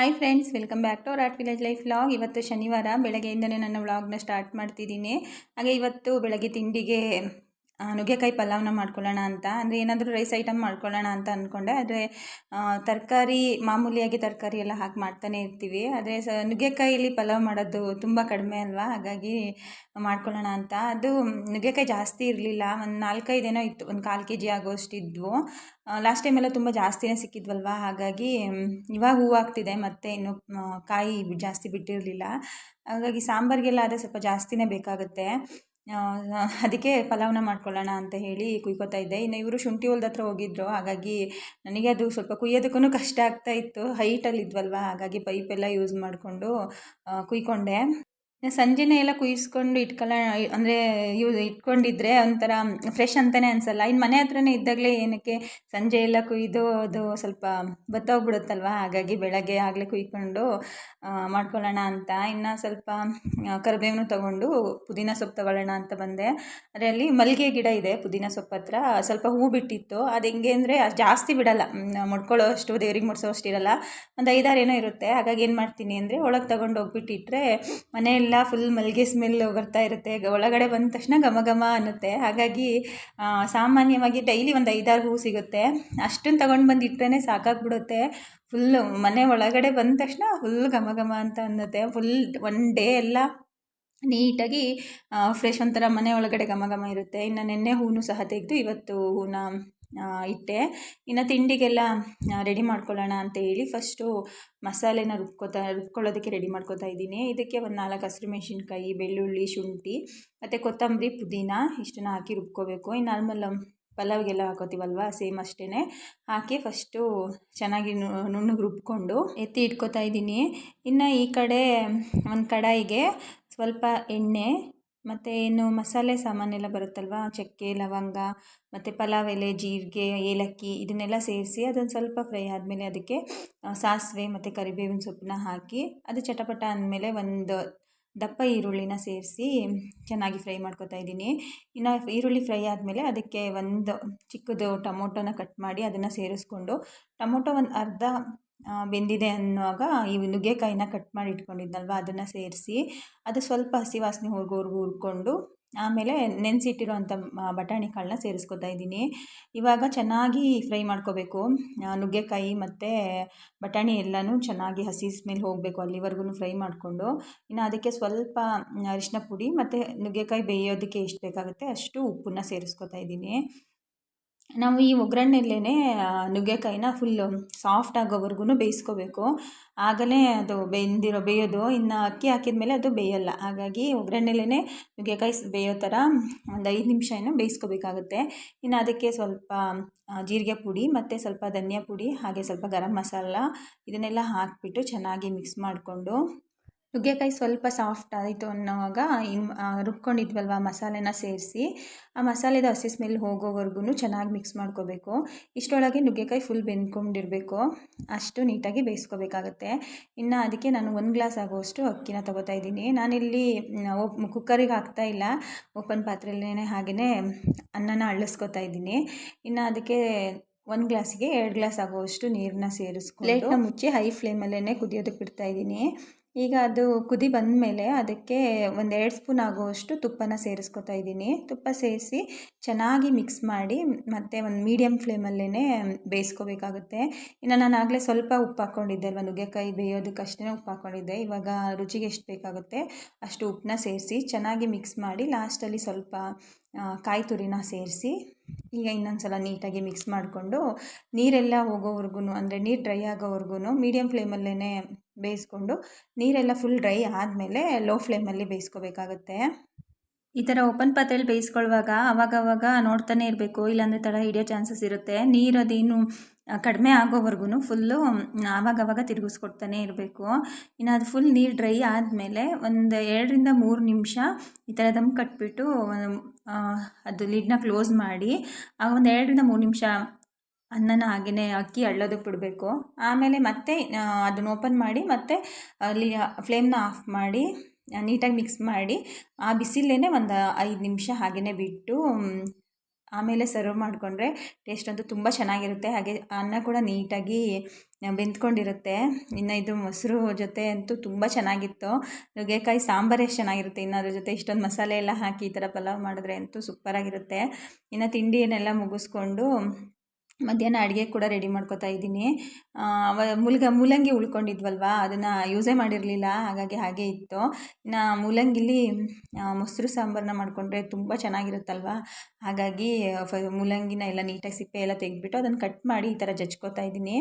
Hi friends welcome back to our art village life vlog ಇವತ್ತು ಶನಿವಾರ, ಬೆಳಗ್ಗೆಯಿಂದಲೇ ನನ್ನ ವ್ಲಾಗ್ನ ಸ್ಟಾರ್ಟ್ ಮಾಡ್ತಿದ್ದೀನಿ. ಹಾಗೆ ಇವತ್ತು ಬೆಳಗ್ಗೆ ತಿಂಡಿಗೆ ನುಗ್ಗೆಕಾಯಿ ಪಲಾವ್ನ ಮಾಡ್ಕೊಳ್ಳೋಣ ಅಂತ. ಅಂದರೆ ಏನಾದರೂ ರೈಸ್ ಐಟಮ್ ಮಾಡ್ಕೊಳ್ಳೋಣ ಅಂತ ಅಂದ್ಕೊಂಡೆ ಆದರೆ ತರಕಾರಿ, ಮಾಮೂಲಿಯಾಗಿ ತರಕಾರಿ ಎಲ್ಲ ಹಾಕಿ ಮಾಡ್ತಾನೆ ಇರ್ತೀವಿ. ಆದರೆ ಸ, ನುಗ್ಗೆಕಾಯಿಲಿ ಪಲಾವ್ ಮಾಡೋದು ತುಂಬ ಕಡಿಮೆ ಅಲ್ವಾ? ಹಾಗಾಗಿ ಮಾಡ್ಕೊಳ್ಳೋಣ ಅಂತ. ಅದು ನುಗ್ಗೆಕಾಯಿ ಜಾಸ್ತಿ ಇರಲಿಲ್ಲ. ಒಂದು ನಾಲ್ಕೈದೇನೋ ಇತ್ತು. ಒಂದು ಕಾಲು ಕೆ ಜಿ ಆಗೋಷ್ಟಿದ್ವು ಲಾಸ್ಟ್ ಟೈಮೆಲ್ಲ ತುಂಬ ಜಾಸ್ತಿನೇ ಸಿಕ್ಕಿದ್ವಲ್ವ? ಹಾಗಾಗಿ, ಇವಾಗ ಹೂವು ಆಗ್ತಿದೆ ಮತ್ತು ಇನ್ನು ಕಾಯಿ ಜಾಸ್ತಿ ಬಿಟ್ಟಿರಲಿಲ್ಲ. ಹಾಗಾಗಿ ಸಾಂಬಾರಿಗೆಲ್ಲ ಆದರೆ ಸ್ವಲ್ಪ ಜಾಸ್ತಿನೇ ಬೇಕಾಗುತ್ತೆ. ಅದಕ್ಕೆ ಪಲಾವ್ನ ಮಾಡ್ಕೊಳ್ಳೋಣ ಅಂತ ಹೇಳಿ ಕುಯ್ಕೋತಾ ಇದ್ದೆ. ಇನ್ನು ಇವರು ಶುಂಠಿ ಹೊಲ್ದ ಹತ್ರ ಹೋಗಿದ್ರು. ಹಾಗಾಗಿ ನನಗೆ ಅದು ಸ್ವಲ್ಪ ಕುಯ್ಯೋದಕ್ಕೂ ಕಷ್ಟ ಆಗ್ತಾ ಇತ್ತು. ಹೈಟಲ್ಲಿ ಇದ್ವಲ್ವ? ಹಾಗಾಗಿ ಪೈಪೆಲ್ಲ ಯೂಸ್ ಮಾಡಿಕೊಂಡು ಕುಯ್ಕೊಂಡೆ. ಸಂಜೆನೇ ಎಲ್ಲ ಕುಯ್ಸ್ಕೊಂಡು ಇಟ್ಕೊಳ ಅಂದರೆ ಯೂ ಇಟ್ಕೊಂಡಿದ್ರೆ ಒಂಥರ ಫ್ರೆಶ್ ಅಂತಲೇ ಅನಿಸಲ್ಲ. ಇನ್ನು ಮನೆ ಹತ್ರನೇ ಇದ್ದಾಗಲೇ ಏನಕ್ಕೆ ಸಂಜೆ ಎಲ್ಲ ಕುಯ್ದು ಅದು ಸ್ವಲ್ಪ ಬತ್ತೋಗ್ಬಿಡುತ್ತಲ್ವ? ಹಾಗಾಗಿ ಬೆಳಗ್ಗೆ ಆಗಲೇ ಕುಯ್ಕೊಂಡು ಮಾಡ್ಕೊಳ್ಳೋಣ ಅಂತ. ಇನ್ನು ಸ್ವಲ್ಪ ಕರಿಬೇವನ್ನು ತೊಗೊಂಡು ಪುದೀನ ಸೊಪ್ಪು ತೊಗೊಳ್ಳೋಣ ಅಂತ ಬಂದೆ. ಅದರಲ್ಲಿ ಮಲ್ಲಿಗೆ ಗಿಡ ಇದೆ ಪುದೀನ ಸೊಪ್ಪು ಹತ್ರ. ಸ್ವಲ್ಪ ಹೂ ಬಿಟ್ಟಿತ್ತು. ಅದು ಹೆಂಗೆ ಅಂದರೆ ಜಾಸ್ತಿ ಬಿಡಲ್ಲ. ಮುಡ್ಕೊಳ್ಳೋ ಅಷ್ಟು, ದೇವ್ರಿಗೆ ಮುಡ್ಸೋ ಅಷ್ಟು ಇರಲ್ಲ ಒಂದು ಐದಾರು ಏನೋ ಇರುತ್ತೆ. ಹಾಗಾಗಿ ಏನು ಮಾಡ್ತೀನಿ ಅಂದರೆ ಒಳಗೆ ತಗೊಂಡು ಹೋಗ್ಬಿಟ್ಟಿಟ್ರೆ ಮನೆಯೆಲ್ಲ ಫುಲ್ ಮಲ್ಲಿಗೆ ಸ್ಮೆಲ್ ಬರ್ತಾ ಇರುತ್ತೆ. ಒಳಗಡೆ ಬಂದ ತಕ್ಷಣ ಘಮ ಘಮ ಅನ್ನುತ್ತೆ. ಹಾಗಾಗಿ ಸಾಮಾನ್ಯವಾಗಿ ಡೈಲಿ ಒಂದು ಐದಾರು ಹೂ ಸಿಗುತ್ತೆ. ಅಷ್ಟನ್ನು ತಗೊಂಡು ಬಂದು ಇಟ್ಟರೆ ಸಾಕಾಗ್ಬಿಡುತ್ತೆ. ಫುಲ್ಲು ಮನೆ ಒಳಗಡೆ ಬಂದ ತಕ್ಷಣ ಫುಲ್ ಘಮ ಘಮ ಅಂತ ಅನ್ನುತ್ತೆ. ಫುಲ್ ಒನ್ ಡೇ ಎಲ್ಲ ನೀಟಾಗಿ ಫ್ರೆಶ್ ಒಂಥರ ಮನೆ ಒಳಗಡೆ ಘಮ ಘಮ ಇರುತ್ತೆ. ಇನ್ನು ನೆನ್ನೆ ಹೂನು ಸಹ ತೆಗೆದು ಇವತ್ತು ಹೂನ ಇಟ್ಟೆ. ಇನ್ನು ತಿಂಡಿಗೆಲ್ಲ ರೆಡಿ ಮಾಡ್ಕೊಳ್ಳೋಣ ಅಂತ ಹೇಳಿ ಫಸ್ಟು ಮಸಾಲೆನ ರುಬ್ಕೋತಾ, ರುಬ್ಕೊಳ್ಳೋದಕ್ಕೆ ರೆಡಿ ಮಾಡ್ಕೋತಾ ಇದ್ದೀನಿ. ಇದಕ್ಕೆ ಒಂದು ನಾಲ್ಕು ಹಸಿರು ಮೆಣಸಿನ್ಕಾಯಿ, ಬೆಳ್ಳುಳ್ಳಿ, ಶುಂಠಿ, ಮತ್ತು ಕೊತ್ತಂಬರಿ, ಪುದೀನ ಇಷ್ಟನ್ನ ಹಾಕಿ ರುಬ್ಕೋಬೇಕು. ಇನ್ನು ನಾರ್ಮಲ್ ಪಲಾವ್ಗೆಲ್ಲ ಹಾಕೋತೀವಲ್ವ ಸೇಮ್ ಅಷ್ಟೇ ಹಾಕಿ ಫಸ್ಟು ಚೆನ್ನಾಗಿ ನುಣ್ಣಗೆ ರುಬ್ಕೊಂಡು ಎತ್ತಿ ಇಟ್ಕೋತಾ ಇದ್ದೀನಿ. ಇನ್ನು ಈ ಕಡೆ ಒಂದು ಕಡಾಯಿಗೆ ಸ್ವಲ್ಪ ಎಣ್ಣೆ ಮತ್ತು ಏನು ಮಸಾಲೆ ಸಾಮಾನೆಲ್ಲ ಬರುತ್ತಲ್ವ? ಚಕ್ಕೆ, ಲವಂಗ, ಮತ್ತು ಪಲಾವ್ ಎಲೆ, ಜೀರಿಗೆ, ಏಲಕ್ಕಿ ಇದನ್ನೆಲ್ಲ ಸೇರಿಸಿ ಅದನ್ನು ಸ್ವಲ್ಪ ಫ್ರೈ ಆದಮೇಲೆ ಅದಕ್ಕೆ ಸಾಸಿವೆ ಮತ್ತು ಕರಿಬೇವಿನ ಸೊಪ್ಪನ್ನ ಹಾಕಿ ಅದು ಚಟಪಟ ಅಂದಮೇಲೆ ಒಂದು ದಪ್ಪ ಈರುಳ್ಳಿನ ಸೇರಿಸಿ ಚೆನ್ನಾಗಿ ಫ್ರೈ ಮಾಡ್ಕೊತಾ ಇದ್ದೀನಿ. ಇನ್ನು ಈರುಳ್ಳಿ ಫ್ರೈ ಆದಮೇಲೆ ಅದಕ್ಕೆ ಒಂದು ಚಿಕ್ಕದು ಟೊಮೊಟೊನ ಕಟ್ ಮಾಡಿ ಅದನ್ನು ಸೇರಿಸ್ಕೊಂಡು ಟೊಮೊಟೊ ಒಂದು ಅರ್ಧ ಬೆಂದಿದೆ ಅನ್ನುವಾಗ ಈ ನುಗ್ಗೆಕಾಯಿನ ಕಟ್ ಮಾಡಿ ಇಟ್ಕೊಂಡಿದ್ನಲ್ವ ಅದನ್ನು ಸೇರಿಸಿ, ಅದು ಸ್ವಲ್ಪ ಹಸಿ ವಾಸನೆ ಹೋಗೋವರೆಗೂ ಹುರ್ಕೊಂಡು, ಆಮೇಲೆ ನೆನೆಸಿಟ್ಟಿರೋಂಥ ಬಟಾಣಿ ಕಾಳನ್ನ ಸೇರಿಸ್ಕೊತಾ ಇದ್ದೀನಿ. ಇವಾಗ ಚೆನ್ನಾಗಿ ಫ್ರೈ ಮಾಡ್ಕೋಬೇಕು. ನುಗ್ಗೆಕಾಯಿ ಮತ್ತು ಬಟಾಣಿ ಎಲ್ಲನೂ ಚೆನ್ನಾಗಿ ಹಸಿ ಸ್ಮೆಲ್ ಹೋಗಬೇಕು ಅಲ್ಲಿವರೆಗೂ ಫ್ರೈ ಮಾಡಿಕೊಂಡು. ಇನ್ನು ಅದಕ್ಕೆ ಸ್ವಲ್ಪ, ಅರಿಶಿನ ಪುಡಿ ಮತ್ತು ನುಗ್ಗೆಕಾಯಿ ಬೇಯೋದಕ್ಕೆ ಎಷ್ಟು ಬೇಕಾಗುತ್ತೆ ಅಷ್ಟು ಉಪ್ಪನ್ನ ಸೇರಿಸ್ಕೊತಾ ಇದ್ದೀನಿ. ನಾವು ಈ ಒಗ್ಗರಣೆಯಲ್ಲೇ ನುಗ್ಗೆಕಾಯಿನ ಫುಲ್ಲು ಸಾಫ್ಟ್ ಆಗೋವರೆಗೂ ಬೇಯಿಸ್ಕೋಬೇಕು. ಆಗಲೇ ಅದು ಬೆಂದಿರೋ, ಬೇಯೋದು, ಇನ್ನು ಅಕ್ಕಿ ಹಾಕಿದ ಮೇಲೆ ಅದು ಬೇಯೋಲ್ಲ. ಹಾಗಾಗಿ ಒಗ್ಗರಣೆಲೇ ನುಗ್ಗೆಕಾಯಿ ಬೇಯೋ ಥರ ಒಂದು ಐದು ನಿಮಿಷ ಏನೋ ಬೇಯಿಸ್ಕೋಬೇಕಾಗುತ್ತೆ. ಇನ್ನು ಅದಕ್ಕೆ ಸ್ವಲ್ಪ ಜೀರಿಗೆ ಪುಡಿ ಮತ್ತು ಸ್ವಲ್ಪ ಧನಿಯಾ ಪುಡಿ, ಹಾಗೆ ಸ್ವಲ್ಪ ಗರಂ ಮಸಾಲ ಇದನ್ನೆಲ್ಲ ಹಾಕಿಬಿಟ್ಟು ಚೆನ್ನಾಗಿ ಮಿಕ್ಸ್ ಮಾಡಿಕೊಂಡು ನುಗ್ಗೆಕಾಯಿ ಸ್ವಲ್ಪ ಸಾಫ್ಟ್ ಆಯಿತು ಅನ್ನೋವಾಗ ರುಬ್ಕೊಂಡಿದ್ವಲ್ವ ಮಸಾಲೆನ ಸೇರಿಸಿ ಆ ಮಸಾಲೆದ ಹಸಿ ಸ್ಮೆಲ್ ಹೋಗೋವರೆಗೂ ಚೆನ್ನಾಗಿ ಮಿಕ್ಸ್ ಮಾಡ್ಕೋಬೇಕು. ಇಷ್ಟರೊಳಗೆ ನುಗ್ಗೆಕಾಯಿ ಫುಲ್ ಬೆಂದ್ಕೊಂಡಿರಬೇಕು. ಅಷ್ಟು ನೀಟಾಗಿ ಬೇಯಿಸ್ಕೋಬೇಕಾಗತ್ತೆ. ಇನ್ನು ಅದಕ್ಕೆ ನಾನು ಒಂದು ಗ್ಲಾಸ್ ಆಗುವಷ್ಟು ಅಕ್ಕಿನ ತೊಗೋತಾ ಇದ್ದೀನಿ. ನಾನಿಲ್ಲಿ ಕುಕ್ಕರಿಗೆ ಹಾಕ್ತಾ ಇಲ್ಲ. ಓಪನ್ ಪಾತ್ರೆಯಲ್ಲೇ ಹಾಗೆಯೇ ಅನ್ನನ ಅಳ್ಳಿಸ್ಕೊತಾ ಇದ್ದೀನಿ. ಇನ್ನು ಅದಕ್ಕೆ ಒಂದು ಗ್ಲಾಸಿಗೆ ಎರಡು ಗ್ಲಾಸ್ ಆಗುವಷ್ಟು ನೀರನ್ನ ಸೇರಿಸ್ಕೊಂಡು ಪ್ಲೇಟ್ನ ಮುಚ್ಚಿ ಹೈ ಫ್ಲೇಮಲ್ಲೇ ಕುದಿಯೋದಕ್ಕೆ ಬಿಡ್ತಾ ಇದ್ದೀನಿ. ಈಗ ಅದು ಕುದಿ ಬಂದ ಮೇಲೆ ಅದಕ್ಕೆ ಒಂದು ಎರಡು ಸ್ಪೂನ್ ಆಗುವಷ್ಟು ತುಪ್ಪನ ಸೇರಿಸ್ಕೊತಾ ಇದ್ದೀನಿ. ತುಪ್ಪ ಸೇರಿಸಿ ಚೆನ್ನಾಗಿ ಮಿಕ್ಸ್ ಮಾಡಿ ಮತ್ತೆ ಒಂದು ಮೀಡಿಯಮ್ ಫ್ಲೇಮಲ್ಲೇ ಬೇಯಿಸ್ಕೋಬೇಕಾಗುತ್ತೆ. ಇನ್ನು ನಾನು ಆಗಲೇ ಸ್ವಲ್ಪ ಉಪ್ಪು ಹಾಕ್ಕೊಂಡಿದ್ದೆ ಅಲ್ವ, ನುಗ್ಗೆಕಾಯಿ ಬೇಯೋದಕ್ಕಷ್ಟೇ ಉಪ್ಪು ಹಾಕ್ಕೊಂಡಿದ್ದೆ. ಇವಾಗ ರುಚಿಗೆ ಎಷ್ಟು ಬೇಕಾಗುತ್ತೆ ಅಷ್ಟು ಉಪ್ಪನ್ನ ಸೇರಿಸಿ ಚೆನ್ನಾಗಿ ಮಿಕ್ಸ್ ಮಾಡಿ ಲಾಸ್ಟಲ್ಲಿ ಸ್ವಲ್ಪ ಕಾಯಿ ತುರಿನ ಸೇರಿಸಿ ಈಗ ಇನ್ನೊಂದು ಸಲ ನೀಟಾಗಿ ಮಿಕ್ಸ್ ಮಾಡಿಕೊಂಡು ನೀರೆಲ್ಲ ಹೋಗೋವರೆಗೂ ಅಂದರೆ ನೀರು ಡ್ರೈ ಆಗೋವರೆಗೂ ಮೀಡಿಯಮ್ ಫ್ಲೇಮಲ್ಲೇ ಬೇಯಿಸ್ಕೊಂಡು ನೀರೆಲ್ಲ ಫುಲ್ ಡ್ರೈ ಆದಮೇಲೆ ಲೋ ಫ್ಲೇಮಲ್ಲಿ ಬೇಯಿಸ್ಕೋಬೇಕಾಗುತ್ತೆ. ಈ ಥರ ಓಪನ್ ಪಾತ್ರೆಯಲ್ಲಿ ಬೇಯಿಸ್ಕೊಳ್ಳುವಾಗ ಅವಾಗವಾಗ ನೋಡ್ತಾನೆ ಇರಬೇಕು, ಇಲ್ಲಾಂದರೆ ತಡ ಹಿಡಿಯೋ ಚಾನ್ಸಸ್ ಇರುತ್ತೆ. ನೀರು ಅದೇನು ಕಡಿಮೆ ಆಗೋವರೆಗೂ ಫುಲ್ಲು ಆವಾಗವಾಗ ತಿರುಗಿಸ್ಕೊಡ್ತಾನೆ ಇರಬೇಕು. ಇನ್ನು ಅದು ಫುಲ್ ನೀರು ಡ್ರೈ ಆದಮೇಲೆ ಒಂದು ಎರಡರಿಂದ ಮೂರು ನಿಮಿಷ ಈ ಥರ ದಮ್ ಕಟ್ಬಿಟ್ಟು ಅದು ಲಿಡ್ನ ಕ್ಲೋಸ್ ಮಾಡಿ, ಆ ಒಂದು ಎರಡರಿಂದ ಮೂರು ನಿಮಿಷ ಅನ್ನನ ಹಾಗೆಯೇ ಅಕ್ಕಿ ಅಳ್ಳೋದಕ್ಕೆ ಬಿಡಬೇಕು. ಆಮೇಲೆ ಮತ್ತೆ ಅದನ್ನು ಓಪನ್ ಮಾಡಿ ಮತ್ತೆ ಅಲ್ಲಿ ಫ್ಲೇಮ್ನ ಆಫ್ ಮಾಡಿ ನೀಟಾಗಿ ಮಿಕ್ಸ್ ಮಾಡಿ, ಆ ಬಿಸಿಲೇ ಒಂದು ಐದು ನಿಮಿಷ ಹಾಗೆಯೇ ಬಿಟ್ಟು ಆಮೇಲೆ ಸರ್ವ್ ಮಾಡಿಕೊಂಡ್ರೆ ಟೇಸ್ಟ್ ಅಂತೂ ತುಂಬ ಚೆನ್ನಾಗಿರುತ್ತೆ. ಹಾಗೆ ಅನ್ನ ಕೂಡ ನೀಟಾಗಿ ಬೆಂದ್ಕೊಂಡಿರುತ್ತೆ. ಇನ್ನು ಇದು ಮೊಸರು ಜೊತೆ ಅಂತೂ ತುಂಬ ಚೆನ್ನಾಗಿತ್ತು. ನುಗ್ಗೆಕಾಯಿ ಸಾಂಬಾರು ಎಷ್ಟು ಚೆನ್ನಾಗಿರುತ್ತೆ. ಇನ್ನು ಅದ್ರ ಜೊತೆ ಇಷ್ಟೊಂದು ಮಸಾಲೆ ಎಲ್ಲ ಹಾಕಿ ಈ ಥರ ಪಲಾವ್ ಮಾಡಿದ್ರೆ ಅಂತೂ ಸೂಪರಾಗಿರುತ್ತೆ ಇನ್ನು ತಿಂಡಿಯನ್ನೆಲ್ಲ ಮುಗಿಸ್ಕೊಂಡು ಮಧ್ಯಾಹ್ನ ಅಡುಗೆ ಕೂಡ ರೆಡಿ ಮಾಡ್ಕೋತಾ ಇದ್ದೀನಿ. ಮುಲ್ಗ, ಮೂಲಂಗಿ ಉಳ್ಕೊಂಡಿದ್ವಲ್ವ, ಅದನ್ನು ಯೂಸೇ ಮಾಡಿರಲಿಲ್ಲ, ಹಾಗಾಗಿ ಹಾಗೆ ಇತ್ತು. ಇನ್ನು ಮೂಲಂಗಿಲಿ ಮೊಸರು ಸಾಂಬಾರನ್ನ ಮಾಡಿಕೊಂಡ್ರೆ ತುಂಬ ಚೆನ್ನಾಗಿರುತ್ತಲ್ವ? ಹಾಗಾಗಿ, ಫ, ಮೂಲಂಗಿನ ಎಲ್ಲ ನೀಟಾಗಿ ಸಿಪ್ಪೆ ಎಲ್ಲ ತೆಗೆದ್ಬಿಟ್ಟು ಅದನ್ನು ಕಟ್ ಮಾಡಿ ಈ ಥರ ಜಜ್ಕೋತಾ ಇದ್ದೀನಿ.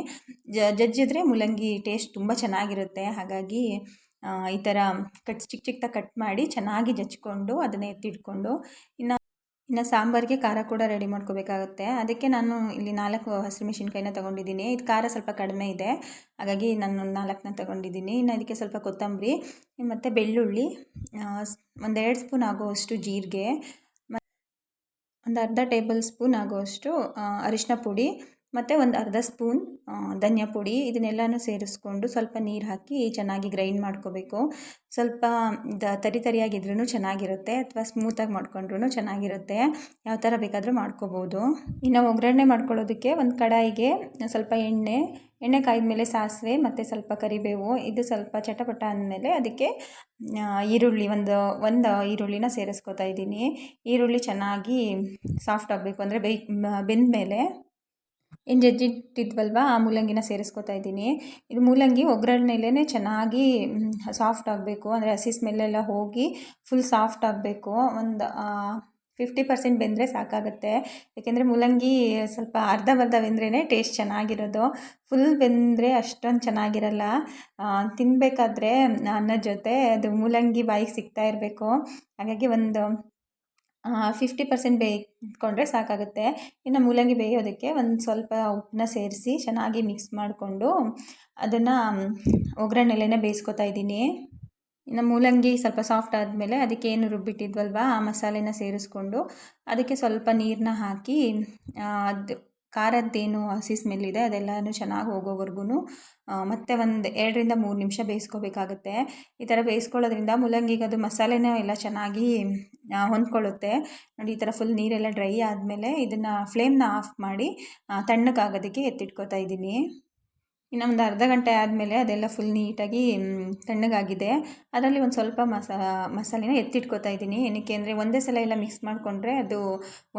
ಜಜ್ಜಿದ್ರೆ ಮೂಲಂಗಿ ಟೇಸ್ಟ್ ತುಂಬ ಚೆನ್ನಾಗಿರುತ್ತೆ. ಹಾಗಾಗಿ ಈ ಥರ ಕಟ್ ಚಿಕ್ಕ ಚಿಕ್ಕದಾಗಿ ಕಟ್ ಮಾಡಿ ಚೆನ್ನಾಗಿ ಜಜ್ಕೊಂಡು ಅದನ್ನ ಎತ್ತಿಟ್ಕೊಂಡು ಇನ್ನು ಇನ್ನು ಸಾಂಬಾರಿಗೆ ಖಾರ ಕೂಡ ರೆಡಿ ಮಾಡ್ಕೋಬೇಕಾಗುತ್ತೆ. ಅದಕ್ಕೆ ನಾನು ಇಲ್ಲಿ ನಾಲ್ಕು ಹಸಿಮೆಣ್ಸಿನ್ಕಾಯಿನ ತೊಗೊಂಡಿದ್ದೀನಿ. ಇದು ಖಾರ ಸ್ವಲ್ಪ ಕಡಿಮೆ ಇದೆ. ಹಾಗಾಗಿ ನಾನು ನಾಲ್ಕನ್ನ ತೊಗೊಂಡಿದ್ದೀನಿ. ಇನ್ನು ಅದಕ್ಕೆ ಸ್ವಲ್ಪ ಕೊತ್ತಂಬರಿ, ಮತ್ತು ಬೆಳ್ಳುಳ್ಳಿ ಒಂದೆರಡು ಸ್ಪೂನ್ ಆಗುವಷ್ಟು ಜೀರಿಗೆ ಒಂದು ಅರ್ಧ ಟೇಬಲ್ ಸ್ಪೂನ್ ಆಗುವಷ್ಟು ಅರಿಶಿನ ಪುಡಿ ಮತ್ತು ಒಂದು ಅರ್ಧ ಸ್ಪೂನ್ ಧನಿಯಾ ಪುಡಿ ಇದನ್ನೆಲ್ಲನೂ ಸೇರಿಸ್ಕೊಂಡು ಸ್ವಲ್ಪ ನೀರು ಹಾಕಿ ಚೆನ್ನಾಗಿ ಗ್ರೈಂಡ್ ಮಾಡ್ಕೋಬೇಕು. ಸ್ವಲ್ಪ, ದ, ತರಿ ತರಿಯಾಗಿದ್ರೂ ಚೆನ್ನಾಗಿರುತ್ತೆ ಅಥವಾ ಸ್ಮೂತಾಗಿ ಮಾಡ್ಕೊಂಡ್ರೂ ಚೆನ್ನಾಗಿರುತ್ತೆ. ಯಾವ ಥರ ಬೇಕಾದರೂ ಮಾಡ್ಕೋಬೋದು. ಇನ್ನು ಒಗ್ಗರಣೆ ಮಾಡ್ಕೊಳ್ಳೋದಕ್ಕೆ ಒಂದು ಕಡಾಯಿಗೆ ಸ್ವಲ್ಪ ಎಣ್ಣೆ ಎಣ್ಣೆ ಕಾಯ್ದ ಮೇಲೆ ಸಾಸಿವೆ ಮತ್ತು ಸ್ವಲ್ಪ ಕರಿಬೇವು, ಇದು ಸ್ವಲ್ಪ ಚಟಪಟ ಅಂದಮೇಲೆ ಅದಕ್ಕೆ ಈರುಳ್ಳಿ ಒಂದು ಒಂದು ಈರುಳ್ಳಿನ ಸೇರಿಸ್ಕೊತಾ ಇದ್ದೀನಿ. ಈರುಳ್ಳಿ ಚೆನ್ನಾಗಿ ಸಾಫ್ಟ್ ಆಗಬೇಕು ಅಂದರೆ ಬೇಯ್ ಬೆಂದ ಮೇಲೆ ಏನು ಜಜ್ಜಿಟ್ಟಿದ್ವಲ್ವ ಆ ಮೂಲಂಗಿನ ಸೇರಿಸ್ಕೊತಾ ಇದ್ದೀನಿ. ಇದು ಮೂಲಂಗಿ ಒಗ್ಗರಣೆಲೇ ಚೆನ್ನಾಗಿ ಸಾಫ್ಟ್ ಆಗಬೇಕು. ಅಂದರೆ ಹಸಿ ಸ್ಮೆಲ್ಲೆಲ್ಲ ಹೋಗಿ ಫುಲ್ ಸಾಫ್ಟ್ ಆಗಬೇಕು. ಒಂದು ಫಿಫ್ಟಿ ಪರ್ಸೆಂಟ್ ಬೆಂದರೆ ಸಾಕಾಗುತ್ತೆ. ಏಕೆಂದರೆ ಮೂಲಂಗಿ ಸ್ವಲ್ಪ ಅರ್ಧ ಬರ್ಧ ಬೆಂದ್ರೇ ಟೇಸ್ಟ್ ಚೆನ್ನಾಗಿರೋದು. ಫುಲ್ ಬೆಂದರೆ ಅಷ್ಟೊಂದು ಚೆನ್ನಾಗಿರಲ್ಲ. ತಿನ್ನಬೇಕಾದ್ರೆ ಅನ್ನದ ಜೊತೆ ಅದು ಮೂಲಂಗಿ ಬಾಯಿಗೆ ಸಿಗ್ತಾ ಇರಬೇಕು. ಹಾಗಾಗಿ ಒಂದು ಫಿಫ್ಟಿ ಪರ್ಸೆಂಟ್ ಬೇಯ್ಕೊಂಡ್ರೆ ಸಾಕಾಗುತ್ತೆ. ಇನ್ನು ಮೂಲಂಗಿ ಬೇಯೋದಕ್ಕೆ ಒಂದು ಸ್ವಲ್ಪ ಉಪ್ಪನ್ನ ಸೇರಿಸಿ ಚೆನ್ನಾಗಿ ಮಿಕ್ಸ್ ಮಾಡಿಕೊಂಡು ಅದನ್ನು ಒಗ್ಗರಣೆಲೇ ಬೇಯಿಸ್ಕೊತಾ ಇದ್ದೀನಿ. ಇನ್ನು ಮೂಲಂಗಿ ಸ್ವಲ್ಪ ಸಾಫ್ಟ್ ಆದಮೇಲೆ ಅದಕ್ಕೆ ಏನು ರುಬ್ಬಿಟ್ಟಿದ್ವಲ್ವ, ಆ ಮಸಾಲೆನ ಸೇರಿಸ್ಕೊಂಡು ಅದಕ್ಕೆ ಸ್ವಲ್ಪ ನೀರನ್ನ ಹಾಕಿ ಅದು ಖಾರದ್ದೇನು ಹಸಿ ಸ್ಮೆಲ್ ಇದೆ ಅದೆಲ್ಲನೂ ಚೆನ್ನಾಗಿ ಹೋಗೋವರೆಗೂ ಮತ್ತೆ ಒಂದು ಎರಡರಿಂದ ಮೂರು ನಿಮಿಷ ಬೇಯಿಸ್ಕೋಬೇಕಾಗುತ್ತೆ. ಈ ಥರ ಬೇಯಿಸ್ಕೊಳ್ಳೋದ್ರಿಂದ ಮೂಲಂಗಿಗೆ ಅದು ಮಸಾಲೆನೂ ಎಲ್ಲ ಚೆನ್ನಾಗಿ ಹೊಂದ್ಕೊಳ್ಳುತ್ತೆ. ನೋಡಿ, ಈ ಥರ ಫುಲ್ ನೀರೆಲ್ಲ ಡ್ರೈ ಆದಮೇಲೆ ಇದನ್ನು ಫ್ಲೇಮ್ನ ಆಫ್ ಮಾಡಿ ತಣ್ಣಗಾಗೋದಕ್ಕೆ ಎತ್ತಿಟ್ಕೋತಾ ಇದ್ದೀನಿ. ಇನ್ನು ಒಂದು ಅರ್ಧ ಗಂಟೆ ಆದಮೇಲೆ ಅದೆಲ್ಲ ಫುಲ್ ನೀಟಾಗಿ ತಣ್ಣಗಾಗಿದೆ. ಅದರಲ್ಲಿ ಒಂದು ಸ್ವಲ್ಪ ಮಸಾ, ಮಸಾಲೆನ ಎತ್ತಿಟ್ಕೋತಾ ಇದ್ದೀನಿ. ಏನಕ್ಕೆ ಅಂದರೆ ಒಂದೇ ಸಲ ಎಲ್ಲ ಮಿಕ್ಸ್ ಮಾಡಿಕೊಂಡ್ರೆ ಅದು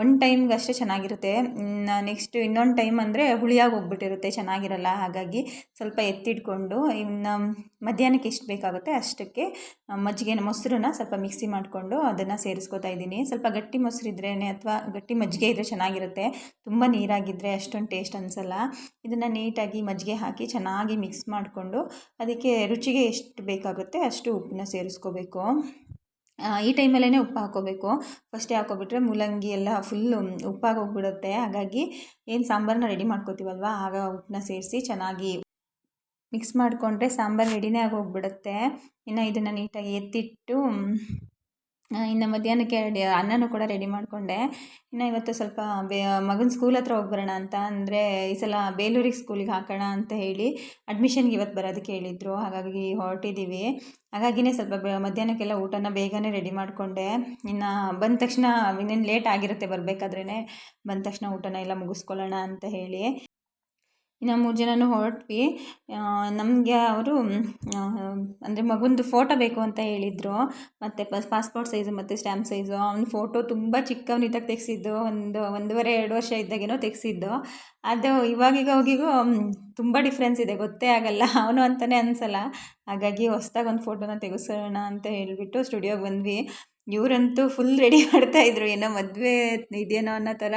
ಒನ್ ಟೈಮ್ಗೆ ಅಷ್ಟೇ ಚೆನ್ನಾಗಿರುತ್ತೆ. ನೆಕ್ಸ್ಟ್ ಇನ್ನೊಂದು ಟೈಮ್ ಅಂದರೆ ಹುಳಿಯಾಗಿ ಹೋಗ್ಬಿಟ್ಟಿರುತ್ತೆ, ಚೆನ್ನಾಗಿರಲ್ಲ. ಹಾಗಾಗಿ ಸ್ವಲ್ಪ ಎತ್ತಿಟ್ಕೊಂಡು ಇನ್ನು ಮಧ್ಯಾಹ್ನಕ್ಕೆ ಎಷ್ಟು ಬೇಕಾಗುತ್ತೆ ಅಷ್ಟಕ್ಕೆ ಮಜ್ಜಿಗೆ ಮೊಸರನ್ನ ಸ್ವಲ್ಪ ಮಿಕ್ಸಿ ಮಾಡಿಕೊಂಡು ಅದನ್ನು ಸೇರಿಸ್ಕೋತಾ ಇದ್ದೀನಿ. ಸ್ವಲ್ಪ ಗಟ್ಟಿ ಮೊಸರಿದ್ರೇ ಅಥವಾ ಗಟ್ಟಿ ಮಜ್ಜಿಗೆ ಇದ್ದರೆ ಚೆನ್ನಾಗಿರುತ್ತೆ. ತುಂಬ ನೀರಾಗಿದ್ದರೆ ಅಷ್ಟೊಂದು ಟೇಸ್ಟ್ ಅನಿಸಲ್ಲ. ಇದನ್ನು ನೀಟಾಗಿ ಮಜ್ಜಿಗೆ ಹಾಕಿ ಹಾಕಿ ಚೆನ್ನಾಗಿ ಮಿಕ್ಸ್ ಮಾಡಿಕೊಂಡು ಅದಕ್ಕೆ ರುಚಿಗೆ ಎಷ್ಟು ಬೇಕಾಗುತ್ತೆ ಅಷ್ಟು ಉಪ್ಪನ್ನ ಸೇರಿಸ್ಕೋಬೇಕು. ಈ ಟೈಮಲ್ಲೇ ಉಪ್ಪು ಹಾಕೋಬೇಕು. ಫಸ್ಟೇ ಹಾಕೋಬಿಟ್ರೆ ಮೂಲಂಗಿ ಎಲ್ಲ ಫುಲ್ಲು ಉಪ್ಪಾಗೋಗ್ಬಿಡುತ್ತೆ ಹಾಗಾಗಿ ಏನು ಸಾಂಬಾರನ್ನ ರೆಡಿ ಮಾಡ್ಕೋತೀವಲ್ವ? ಆಗ ಉಪ್ಪನ್ನ ಸೇರಿಸಿ ಚೆನ್ನಾಗಿ ಮಿಕ್ಸ್ ಮಾಡಿಕೊಂಡ್ರೆ ಸಾಂಬಾರು ರೆಡಿನೇ ಆಗೋಗ್ಬಿಡುತ್ತೆ ಇನ್ನು ಇದನ್ನು ನೀಟಾಗಿ ಎತ್ತಿಟ್ಟು ಇನ್ನು ಮಧ್ಯಾಹ್ನಕ್ಕೆ ರೆಡಿ, ಅನ್ನನೂ ಕೂಡ ರೆಡಿ ಮಾಡಿಕೊಂಡೆ. ಇನ್ನು ಇವತ್ತು ಸ್ವಲ್ಪ ಬೇ, ಮಗನ ಸ್ಕೂಲ್ ಹತ್ರ ಹೋಗಿ ಬರೋಣ ಅಂತ ಅಂದರೆ ಈ ಸಲ ಬೇಲೂರಿಗೆ ಸ್ಕೂಲಿಗೆ ಹಾಕೋಣ ಅಂತ ಹೇಳಿ ಅಡ್ಮಿಷನ್ಗೆ ಇವತ್ತು ಬರೋದಕ್ಕೆ ಹೇಳಿದರು. ಹಾಗಾಗಿ ಹೊರಟಿದ್ದೀವಿ ಹಾಗಾಗಿನೇ ಸ್ವಲ್ಪ ಮಧ್ಯಾಹ್ನಕ್ಕೆಲ್ಲ ಊಟನ ಬೇಗನೆ ರೆಡಿ ಮಾಡಿಕೊಂಡೆ. ಇನ್ನು ಬಂದ ತಕ್ಷಣ ಇನ್ನೇನು ಲೇಟ್ ಆಗಿರುತ್ತೆ ಬರಬೇಕಾದ್ರೇ ಬಂದ ತಕ್ಷಣ ಊಟನ ಎಲ್ಲ ಮುಗಿಸ್ಕೊಳ್ಳೋಣ ಅಂತ ಹೇಳಿ. ಇನ್ನು ಮೂರು ಜನನೂ ಹೊರಟ್ವಿ. ನಮಗೆ ಅವರು ಅಂದರೆ ಮಗುಂದು ಫೋಟೋ ಬೇಕು ಅಂತ ಹೇಳಿದರು. ಮತ್ತು ಪಾಸ್ಪೋರ್ಟ್ ಸೈಜು ಮತ್ತು ಸ್ಟ್ಯಾಂಪ್ ಸೈಜು ಅವ್ನ ಫೋಟೋ ತುಂಬ ಚಿಕ್ಕವನಿದ್ದಾಗ ತೆಗೆಸಿದ್ದು. ಒಂದು, ಒಂದೂವರೆ, ಎರಡು ವರ್ಷ ಇದ್ದಾಗೇನೋ ತೆಗೆಸಿದ್ದು. ಅದು ಇವಾಗೀಗ ಹೋಗಿಗೂ ತುಂಬ ಡಿಫ್ರೆನ್ಸ್ ಇದೆ. ಗೊತ್ತೇ ಆಗಲ್ಲ. ಅವನು ಅಂತಲೇ ಅನಿಸಲ್ಲ. ಹಾಗಾಗಿ ಹೊಸ್ದಾಗಿ ಒಂದು ಫೋಟೋನ ತೆಗೆಸೋಣ ಅಂತ ಹೇಳಿಬಿಟ್ಟು ಸ್ಟುಡಿಯೋಗೆ ಬಂದ್ವಿ. ಇವರಂತೂ ಫುಲ್ ರೆಡಿ ಮಾಡ್ತಾ ಇದ್ರು. ಏನೋ ಮದುವೆ ಇದೇನೋ ಅನ್ನೋ ಥರ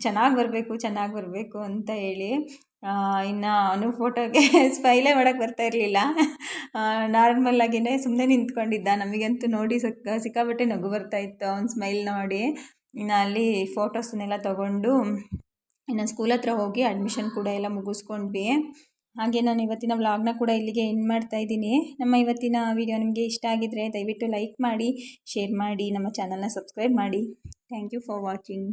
ಚೆನ್ನಾಗಿ ಬರಬೇಕು ಚೆನ್ನಾಗಿ ಬರಬೇಕು ಅಂತ ಹೇಳಿ. ಇನ್ನು ಅವನು ಫೋಟೋಗೆ ಸ್ಮೈಲೇ ಮಾಡೋಕ್ಕೆ ಬರ್ತಾ ಇರಲಿಲ್ಲ. ಆಗಿನೇ ಸುಮ್ಮನೆ ನಿಂತ್ಕೊಂಡಿದ್ದ. ನಮಗಂತೂ ನೋಡಿ ಸಿಕ್ಕ ಸಿಕ್ಕಾಬಟ್ಟೆ ನಗು ಬರ್ತಾಯಿತ್ತು ಅವ್ನು ಸ್ಮೈಲ್ ನೋಡಿ. ಇನ್ನು ಅಲ್ಲಿ ಫೋಟೋಸನ್ನೆಲ್ಲ ತೊಗೊಂಡು ಇನ್ನು ಸ್ಕೂಲ್ ಹತ್ರ ಹೋಗಿ ಅಡ್ಮಿಷನ್ ಕೂಡ ಎಲ್ಲ ಮುಗಿಸ್ಕೊಂಡ್ವಿ. ಹಾಗೆ ನಾನು ಇವತ್ತಿನ ವ್ಲಾಗ್ನ ಕೂಡ ಇಲ್ಲಿಗೆ ಎಂಡ್ ಮಾಡ್ತಾ ಇದ್ದೀನಿ. ನಮ್ಮ ಇವತ್ತಿನ ವಿಡಿಯೋ ನಿಮಗೆ ಇಷ್ಟ ಆಗಿದ್ದರೆ ದಯವಿಟ್ಟು ಲೈಕ್ ಮಾಡಿ ಶೇರ್ ಮಾಡಿ, ನಮ್ಮ ಚಾನಲ್ನ ಸಬ್ಸ್ಕ್ರೈಬ್ ಮಾಡಿ. Thank you for watching